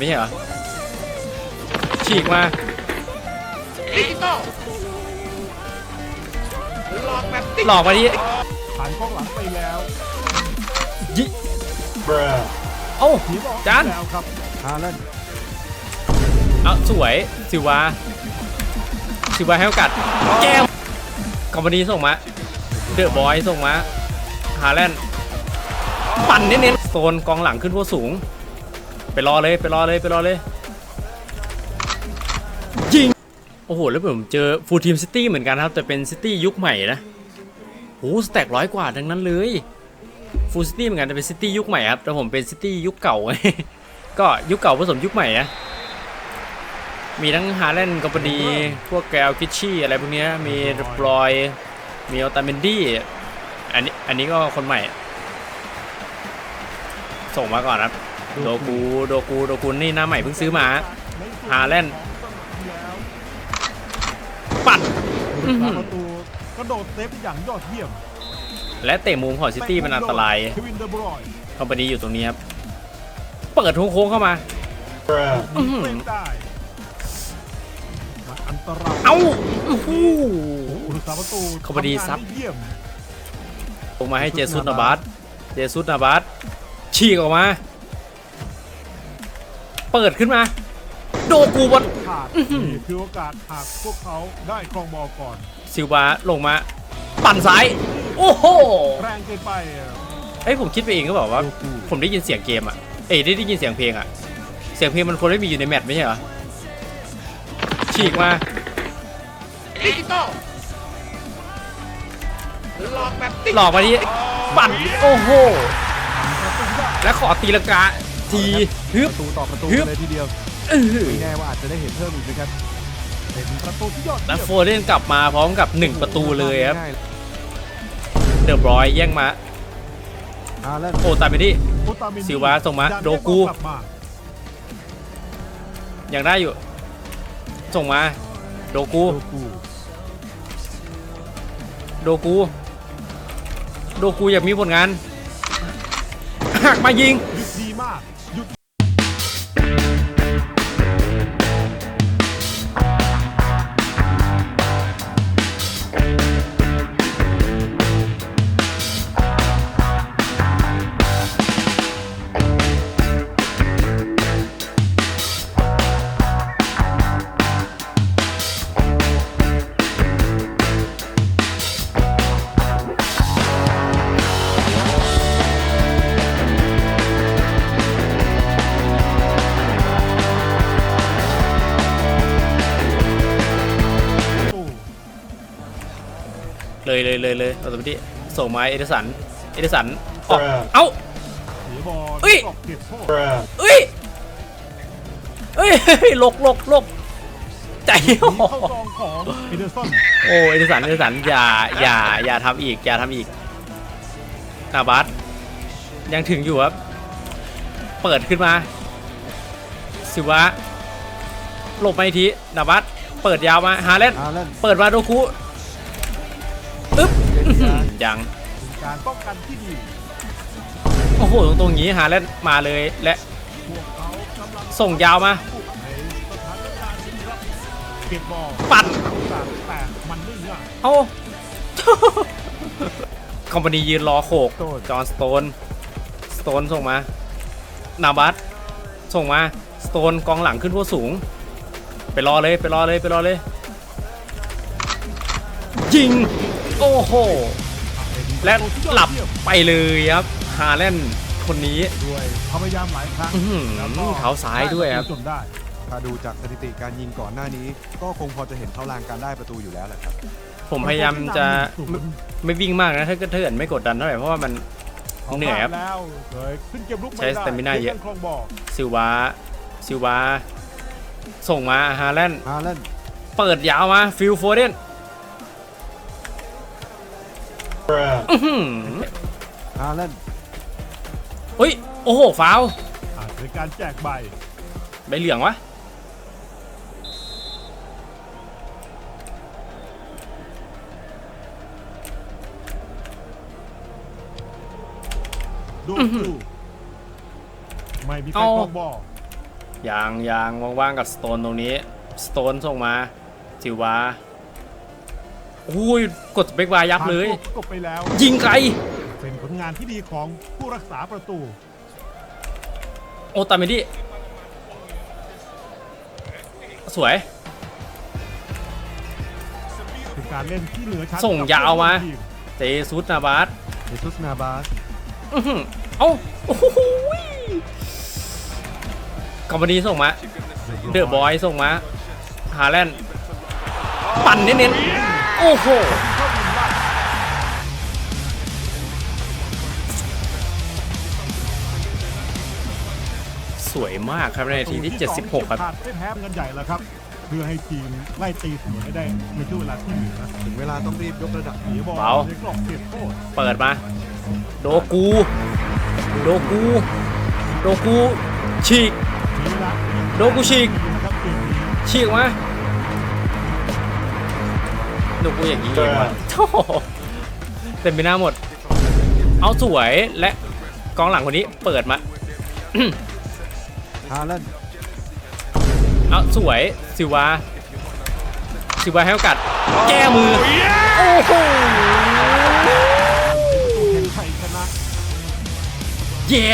ไม่ใช่เหรอ ฉีกมาดิจิตอลหลอกแบบติ๊กหลอกมาที่ผ่านกล้องหลังไปแล้วยิเอ้าผีบอกจานแล้วครับฮาแลนด์เอาสวยสิวาสิวาให้โอกาสแก้มคอมพานีส่งมา เดอะบอยส่งมา ฮาแลนด์ปั่นเน้นๆโซนกองหลังขึ้นพวกสูง ไปรอเลยไปรอเลยไปรอเลยยิงโอ้โหแล้วผมเจอฟูลทีมซิตี้เหมือนกันครับ แต่เป็นซิตี้ยุคใหม่นะโอ้สแต็กร้อยกว่าทั้งนั้นเลยฟูลซิตี้เหมือนกันแต่เป็นซิตี้ยุคใหม่ครับแต่ผมเป็นซิตี้ยุคเก่าก็ยุคเก่าผสมยุคใหม่นะมีทั้งฮาแลนด์กอปดีพวกแกลคิชชี่อะไรพวกนี้มีบรอยมีออตาเมนดี้อันนี้อันนี้ก็คนใหม่ ส่งมาก่อนครับ โดกูโดกูโดกูนี่หน้าใหม่เพิ่งซื้อมาฮาแลนด์ปัดอื้อหือประตูกระโดดเซฟอย่างยอดเยี่ยมและเตะมุมของซิตี้มันอันตรายเควินเดอบรอยคอมพานีอยู่ตรงนี้ครับ เปิดโค้งๆเข้ามาอื้อหือเล่นได้มันอันตรายเอ้าอู้หูอุตสาหประตูคอมพานีซับทำงนได้เยี่ยมลงมาให้เจสุสนาบาสเจสุสนาบาสฉีกออกมา เปิดขึ้นมา โดกูบอลขาดอื้อหือนี่คือโอกาสหากพวกเขาได้ครองบอลก่อน ซิลบาลงมา ปั่นซ้าย โอ้โหแรงเกินไปอะเอ้ยผมคิดไปเองก็บอกว่าโดกูผมได้ยินเสียงเกมอะ เอ้ยได้ได้ยินเสียงเพลงอะ เสียงเพลงมันควรไม่มีอยู่ในแมตช์ไม่ใช่เหรอ ฉีกมาดิจิตอลหลอกแบบติ๊กหลอกมาที่ปั่น โอ้โห และขอตีลังกา ทีฮึบประตูต่อประตูฮึบเลยทีเดียวอื้อไม่แน่ว่าอาจจะได้เห็นเพิ่มอีกนะครับเป็นประตูที่ยอดและเยี่ยมโฟเดนกลับมาพร้อมกับ 1 ประตูเลยครับง่ายเดอะบรอยแย่งมาๆฮาแลนด์โอตาเมดี้โอตามินซิลวาส่งมาดันโดกูให้บอลลับมายังได้อยู่ ส่งมาโดกูโดกูโดกูโดกูอยากมีผลงานหักมายิง เลยเลยเลยเลยโอตาเมดี้ส่งมาเอเดสันเอเดสันออกเอ้าเสียบอลเอ้ยออกเก็บโทษเอ้ยเอ้ยหลกหลกหลกใจหนีโอ้เข้ากองของเอเดอร์สันโอ้เอเดสันเอเดสันอย่าอย่าอย่าทำอีกอย่าทำอีกนาบัสยังถึงอยู่ครับ เปิดขึ้นมา สิวะหลบมาอีกทีนาบัสเปิดยาวมา ฮาเลนฮาแลนด์เปิดมาโดคุอึ๊บ อื้อหือยังเป็นการป้องกันที่ดีโอ้โห ตรงตรงๆนี้ฮาเลนมาเลยและพวกเขากำลังส่งยาวมาในสถานการณ์นี้ครับเก็บบอลปั่นต่างแต่มันไม่ง่ายเอ้าคอมพานียืนรอโขกโต้จอห์นสโตน สโตนส่งมา นาบัสส่งมา สโตนกองหลังขึ้นพวกสูง ไปรอเลย ไปรอเลย ไปรอเลย ยิง โอ้โห และหลับไปเลยครับฮาแลนด์คนนี้ ด้วยพยายามหลายครั้งอื้อหือแล้วก็เท้าซ้ายด้วยครับ จนได้ ถ้าดูจากสถิติการยิงก่อนหน้านี้ ก็คงพอจะเห็นเขาลางการได้ประตูอยู่แล้วแหละครับ ผมพยายามจะไม่ไม่วิ่งมากนะถ้าเกิดถ้าเกิดไม่กดดันเท่าไหร่เพราะว่ามัน เหนื่อยครับแล้วเลยขึ้นเกมลุกไม่ใช้ได้ stamina เยอะล่นคลองบอลซิลวาซิลวาส่งมาฮาแลนด์ฮาแลนด์เปิดยาวมาฟิลโฟเดน อื้อหือฮาแลนด์เฮ้ย โอ้โห ฟาวอาจเป็นการแจกใบใบเหลืองวะ ดูดูไม่มีใครเอาคลองบอลยางยางว่างๆกับสโตนตรงนี้ สโตนส่งมาจิวา อุ้ยกดสเปกบาร์ยับเลย ผ่านพวกกบไปแล้ว ยิงไกลเป็นผลงานที่ดีของผู้รักษาประตู โอตาเมดี้สวย เป็นการเล่นที่เหนือชั้นส่งยาวมาเตซุสนาบาสเอซุสนาบาสอื้อหือเอ้าโอ้โหคอมพานีส่งมา เดอะบอยส่งมา ฮาแลนด์ปั่นเน้นๆ โอ้โหสวยมากครับในนาทีที่ 76 ครับขาดไม่แพ้เป็นกันใหญ่แล้วครับ เพื่อให้ทีมไล่ตีเสมอให้ได้ในช่วงเวลาที่เหลือถึงเวลาต้องรีบยกระดับเสียบอลเบาในกรอบเขตโทษเปิดมา โดกู โดกู โดกูฉีก มีเวลาโดกูฉีก นะครับเกมนี้ ฉีกมาโดกูอย่างนี้เองวะโถ่เต็มไปหน้าหมด เอาสวยและกองหลังคนนี้เปิดมา ฮาแลนด์เอาสวยซิวาซิวาให้โอกาสแก้มือ โอ้โหแข่งไทยชนะเย้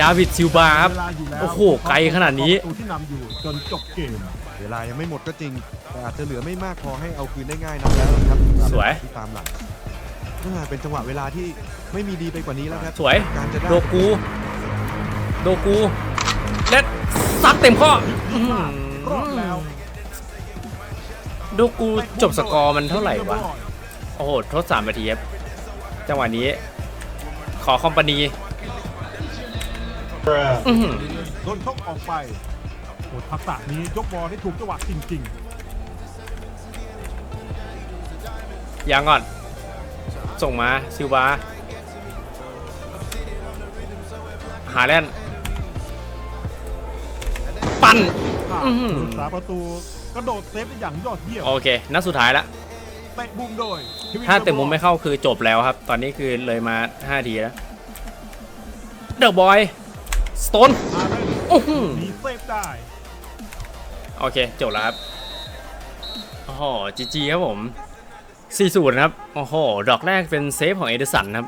ดาวิดซิลบาครับ เวลายู่แล้วโอ้โหไกลขนาดนี้ ประตูที่นำอยู่จนจบเกม เวลายังไม่หมดก็จริง แต่อาจจะเหลือไม่มากพอให้เอาคืนได้ง่ายนักแล้วนะครับสวย ที่ตามหลังน่าเป็นจังหวะเวลาที่ไม่มีดีไปกว่านี้แล้วครับสวย การจะได้โดกู โดกู และซัดเต็มข้ออื้อหืรอดแล้วโดกูจบสกอร์มันเท่าไหร่วะ โอ้โห ทดสามนาทีครับจังหวะนี้ ขอคอมพานีอื้อหือโดนชกออกไป โอ้ทักษะนี้ยกบอลได้ถูกจังหวะจริงยังก่อน ส่งมาซิลวาหาแลนด์ปั่นๆค่ะอื้อหือผู้รักษาประตูกระโดดเซฟได้อย่างยอดเยี่ยมโอเค นัดสุดท้ายละ เตะบุมโดยทวินถ้าเตะมุมไม่เข้าคือจบแล้วครับ ตอนนี้คือเลยมา 5 ทีแล้ว เดอะบอย สโตนอาร์เรนโอ้โหมีเซฟได้ โอเค จบแล้วครับ โอ้โหจีจีครับผม4-0ครับ โอ้โห ดอกแรกเป็นเซฟของเอเดสันครับ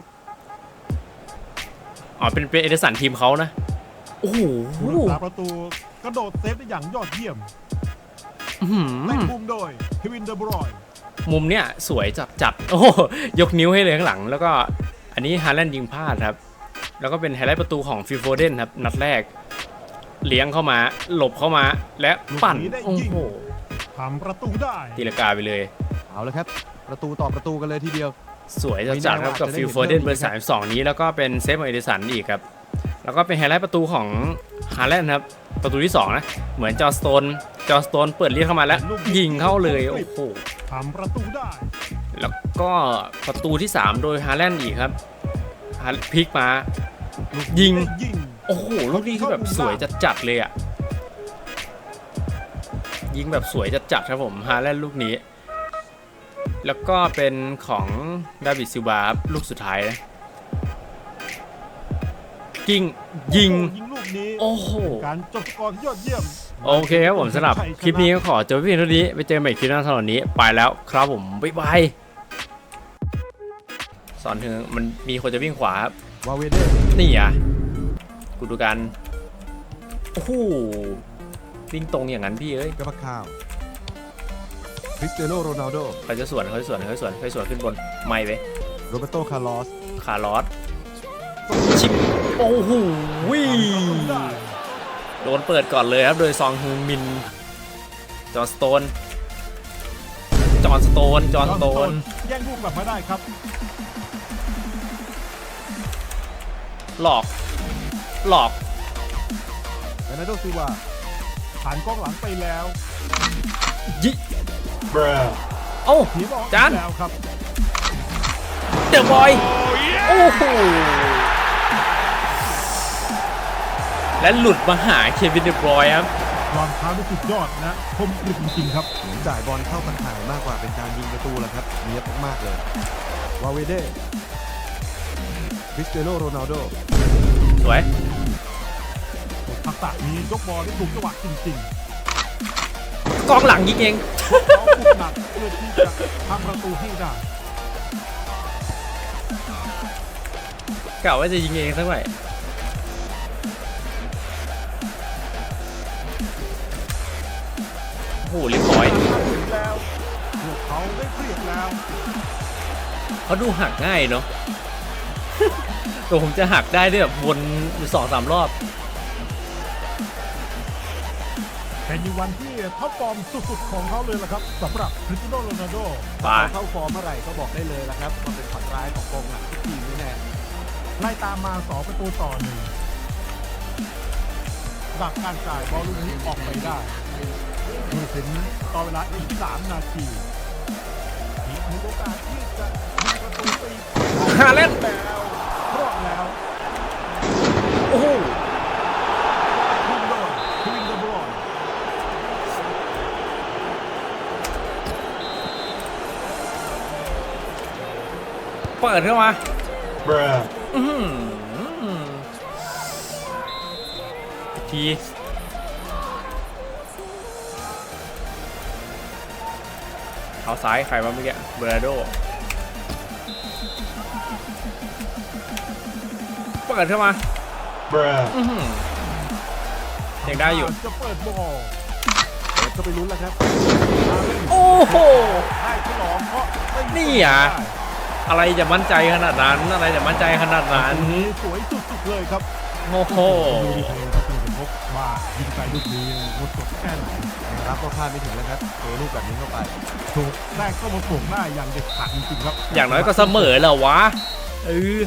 อ๋อ เป็นเป็นเอเดสันทีมเขานะ โอ้โหผู้รักษาประตูกระโดดเซฟได้อย่างยอดเยี่ยมอื้อหืเตะอบุมโดยทวินเดอร์บรอยน์มุมเนี้ยสวยจัดจัดโอ้โหยกนิ้วให้เลยข้างหลัง แล้วก็อันนี้ฮาแลนด์ยิงพลาดครับ แล้วก็เป็นไฮไลท์ประตูของฟิลโฟเดนครับ นัดแรก เลี้ยงเข้ามา หลบเข้ามา และปั่น โอ้โหทำประตูได้ตีลงกาไปเลย เอาละครับ ประตูต่อประตูกันเลยทีเดียว สวยจัดจัดๆครับกับไม่แน่ว่าจะได้ฟิลเห็นโฟเดนเพิ่เบมออีกร์สามสองนี้แล้วก็เป็นเซฟของเอเดสันอีกครับ แล้วก็เป็นไฮไลท์ประตูของฮาแลนด์ครับ ประตูที่ 2 นะ เหมือนจอร์สโตน จอร์สโตนเปิดเลียกเข้ามาแล้ว ยิงเข้าเลย โอ้โหทำประตูได้ แล้วก็ประตูที่ 3 โดยฮาแลนด์อีกครับฮาพลิกมา ยิงได้ยิง โอ้โหลูกนี้คือแบบสวยจัดๆเลยอะ ยิงแบบสวยจัดๆครับผมฮาแลนด์ลูกนี้ แล้วก็เป็นของดาวิดซิลวาครับลูกสุดท้ายนะยิงยิง ยิงลูกนี้ โอ้โห การจบสกอร์ที่ยอดเยี่ยม โอเคครับผมสำหรับคลิปนี้ก็ขอจบเพียงเท่านี้ ไปเจอกันใหม่คลิปหน้าสำหรับวันนี้ ไปแล้วครับผม บ๊ายบาย สอนถึงมันมีคนจะวิ่งขวาครับ วาเวเดนี่อะ กูดูกันโอ้โหวิ่งตรงอย่างนั้นพี่เอ้ยกระพะข้าวคริสเตียโนโรนัลโดเขาจะสวนเขาจะสวนเขาจะสวนเขาจะสวนขึ้นบนไม่ไปโรเบโตคาร์ลอสคาร์ลอสชิปโอ้โหวิโดนเปิดก่อนเลยครับโดยซองฮึงมินจอห์นสโตนจอห์นสโตนจอห์นสโตนแย่งลูกกลับมาได้ครับ หลอก หลอก เบรนาร์โดซิลวาผ่านกองหลังไปแล้วยิเอ้าเสียบอลจาน แล้วครับเดอะบอย โอ้โห และหลุดมาหาเควินเดอะบรอยน์ครับความท้าที่สุดยอดนะคมกริบจริงๆครับเหมือนจ่ายบอลเข้าปันถ่ายมากกว่าเป็นการยิงประตูแหละครับเนียบมากๆเลยวาเวเดคริสเตียโนโรนัลโดสวย ทักษะนี้ยกบอลได้ถูกจังหวะจริงกองหลังยิงเอง ๆพวกเขาฝึกหนักเพื่อที่จะทำประตูให้ได้กะว่าจะยิงเองสักหน่อยโอ้โหเรียบร้อยถึงแล้วพวกเขาได้เปรียบแล้วเขาดูหักง่ายเนาะ ตัวผมจะหักได้ด้วยแบบวนอยู่สองสามรอบ เป็นอีกวันที่ท็อปฟอร์มสุดๆของเขาเลยล่ะครับสำหรับคริสเตียโนโรนัลโดไปพอเข้าฟอร์มเมื่อไหร่ก็บอกได้เลยละครับมันเป็นฝันร้ายของกองหลังทุกทีมแน่ไล่ตามมาสองประตูต่อหนึ่งดักการจ่ายบอลลูกนี้ออกไปได้เมื่อถึงต่อเวลาอีก3นาทีอีกหนึ่งโอกาสที่จะยิงประตูตีฮาเลนด์แล้วรอดแล้ว โอ้โห เปิดเข้ามาอื้อหืออีกที เอาซ้ายใครมาเมื่อกี้เบรโดเปิดเข้ามาอื้อหือยังได้อยู่ จะเปิดบอลๆเดี๋ยวก็ไปลุ้นแล้วครับโอ้โหได้ฉลองเพราะไม่นี่อะ อะไรจะมั่นใจขนาดนั้น อะไรจะมั่นใจขนาดนั้นอันนี้สวยสุดๆเลยครับโอ้โห ดูดีเทลครับคุณพบว่ายิงไปลูกนี้งดสดแค่ไหนรับก็คาดไม่ถึงแล้วครับเทลูกแบบนี้เข้าไปถูกแรกก็มาส่งหน้าอย่างเด็ดขาดจริงๆครับอย่างน้อยก็เสมอแล้ววะเออ